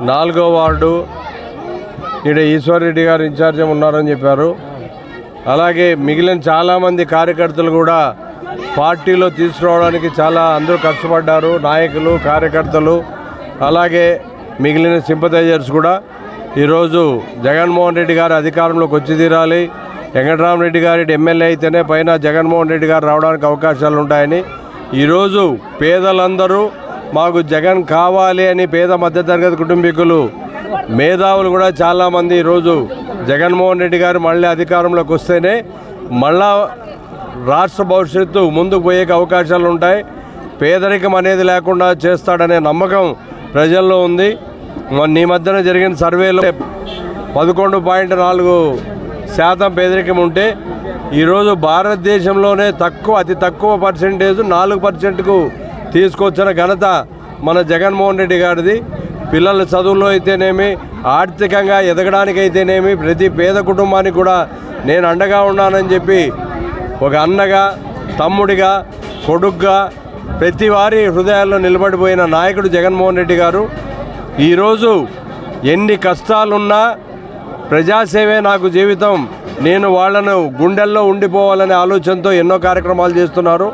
నాలుగో వార్డు ఇక్కడ ఈశ్వర్రెడ్డి గారు ఇన్ఛార్జ్ ఉన్నారని చెప్పారు. అలాగే మిగిలిన చాలామంది కార్యకర్తలు కూడా పార్టీలో తీసుకురావడానికి చాలా అందరూ కష్టపడ్డారు. నాయకులు కార్యకర్తలు అలాగే మిగిలిన సింపథైజర్స్ కూడా. ఈరోజు జగన్మోహన్ రెడ్డి గారు అధికారంలోకి వచ్చి తీరాలి. వెంకటరామరెడ్డి గారి ఎమ్మెల్యే అయితేనే పైన జగన్మోహన్ రెడ్డి గారు రావడానికి అవకాశాలు ఉంటాయని. ఈరోజు పేదలందరూ మాకు జగన్ కావాలి అని పేద మధ్యతరగతి కుటుంబీకులు మేధావులు కూడా చాలామంది ఈరోజు జగన్మోహన్ రెడ్డి గారు మళ్ళీ అధికారంలోకి వస్తేనే మళ్ళా రాష్ట్ర భవిష్యత్తు ముందుకు పోయే అవకాశాలు ఉంటాయి. పేదరికం అనేది లేకుండా చేస్తాడనే నమ్మకం ప్రజల్లో ఉంది. నీ ఈ మధ్యన జరిగిన సర్వేలో పదకొండు పాయింట్ నాలుగు శాతం పేదరికం ఉంటే ఈరోజు భారతదేశంలోనే తక్కువ అతి తక్కువ పర్సెంటేజ్ నాలుగు పర్సెంట్కు తీసుకొచ్చిన ఘనత మన జగన్మోహన్ రెడ్డి గారిది. పిల్లల చదువులో అయితేనేమి ఆర్థికంగా ఎదగడానికి అయితేనేమి ప్రతి పేద కుటుంబానికి కూడా నేను అండగా ఉన్నానని చెప్పి ఒక అన్నగా తమ్ముడిగా కొడుగ్గా ప్రతి వారి హృదయాల్లో నిలబడిపోయిన నాయకుడు జగన్మోహన్ రెడ్డి గారు. ఈరోజు ఎన్ని కష్టాలున్నా ప్రజాసేవే నాకు జీవితం. నేను వాళ్ళను గుండెల్లో ఉండిపోవాలనే ఆలోచనతో ఎన్నో కార్యక్రమాలు చేస్తున్నారు.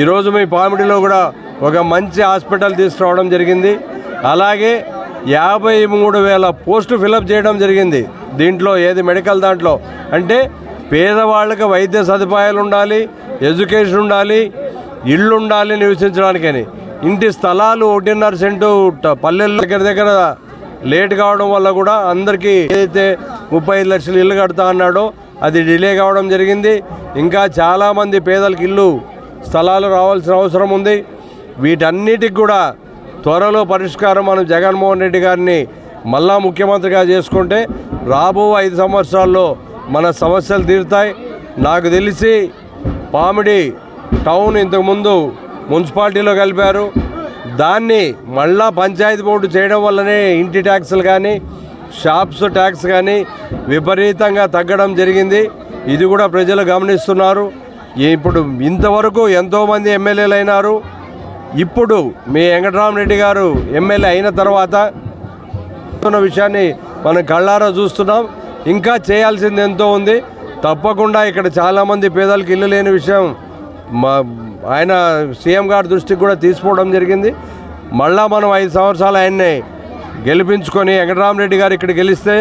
ఈరోజు మీ పామిడిలో కూడా ఒక మంచి హాస్పిటల్ తీసుకురావడం జరిగింది. అలాగే యాభై మూడు వేల పోస్టు ఫిలప్ చేయడం జరిగింది. దీంట్లో ఏది మెడికల్ దాంట్లో? అంటే పేదవాళ్ళకి వైద్య సదుపాయాలు ఉండాలి ఎడ్యుకేషన్ ఉండాలి ఇల్లు ఉండాలి నివసించడానికని. ఇంటి స్థలాలు ఒకటిన్నర సెంటు పల్లెల దగ్గర దగ్గర లేట్ కావడం వల్ల కూడా అందరికీ ఏదైతే ముప్పై ఐదు లక్షలు ఇల్లు కడతా అన్నాడో అది డిలే కావడం జరిగింది. ఇంకా చాలామంది పేదలకు ఇల్లు స్థలాలు రావాల్సిన అవసరం ఉంది. వీటన్నిటికి కూడా త్వరలో పరిష్కారం మనం జగన్మోహన్ రెడ్డి గారిని మళ్ళా ముఖ్యమంత్రిగా చేసుకుంటే రాబో ఐదు సంవత్సరాల్లో మన సమస్యలు తీరుతాయి. నాకు తెలిసి పామిడి టౌన్ ఇంతకుముందు మున్సిపాలిటీలో కలిపారు. దాన్ని మళ్ళా పంచాయతీ బోర్డు చేయడం వల్లనే ఇంటి ట్యాక్సులు కానీ షాప్స్ ట్యాక్స్ కానీ విపరీతంగా తగ్గడం జరిగింది. ఇది కూడా ప్రజలు గమనిస్తున్నారు. ఇప్పుడు ఇంతవరకు ఎంతోమంది ఎమ్మెల్యేలు అయినారు ఇప్పుడు మీ వెంకటరామరెడ్డి గారు ఎమ్మెల్యే అయిన తర్వాత ఉన్న విషయాన్ని మనం కళ్ళారా చూస్తున్నాం. ఇంకా చేయాల్సింది ఎంతో ఉంది. తప్పకుండా ఇక్కడ చాలామంది పేదలకు ఇల్లు లేని విషయం మా ఆయన సీఎం గారి దృష్టికి కూడా తీసుకోవడం జరిగింది. మళ్ళా మనం ఐదు సంవత్సరాలు ఆయన్ని గెలిపించుకొని వెంకటరామరెడ్డి గారు ఇక్కడ గెలిస్తే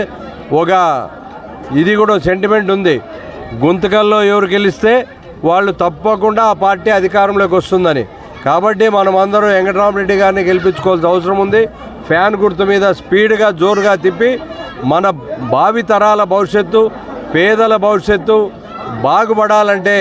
ఒక ఇది కూడా సెంటిమెంట్ ఉంది. గుంతకల్లో ఎవరు గెలిస్తే వాళ్ళు తప్పకుండా ఆ పార్టీ అధికారంలోకి వస్తుందని. కాబట్టి మనం అందరం వెంకటరామరెడ్డి గారిని గెలిపించుకోవాల్సిన అవసరం ఉంది. ఫ్యాన్ గుర్తు మీద స్పీడ్గా జోరుగా తిప్పి మన భావి తరాల భవిష్యత్తు పేదల భవిష్యత్తు బాగుపడాలంటే